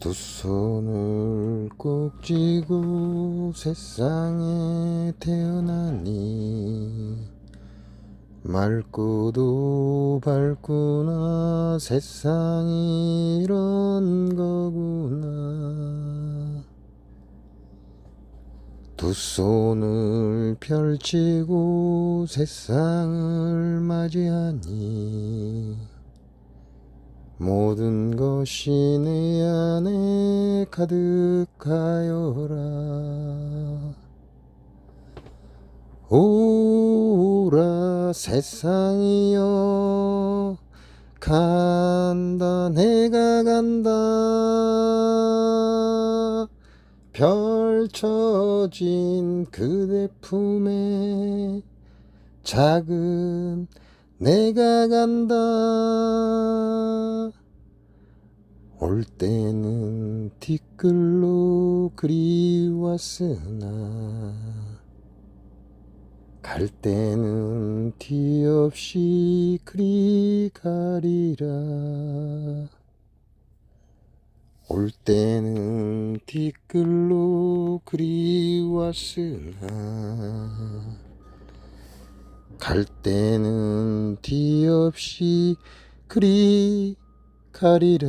두 손을 꼭 쥐고 세상에 태어나니 맑고도 밝구나 세상이 이런 거구나. 두 손을 펼치고 세상을 맞이하니 모든 것이 내 안에 가득하여라. 오라 세상이여 간다 내가 간다. 펼쳐진 그대 품에 작은 내가 간다. 올 때는 티끌로 그리웠으나 갈 때는 티 없이 그리 가리라. 올 때는 티끌로 그리웠으나 갈 때는 티 없이 그리 가리라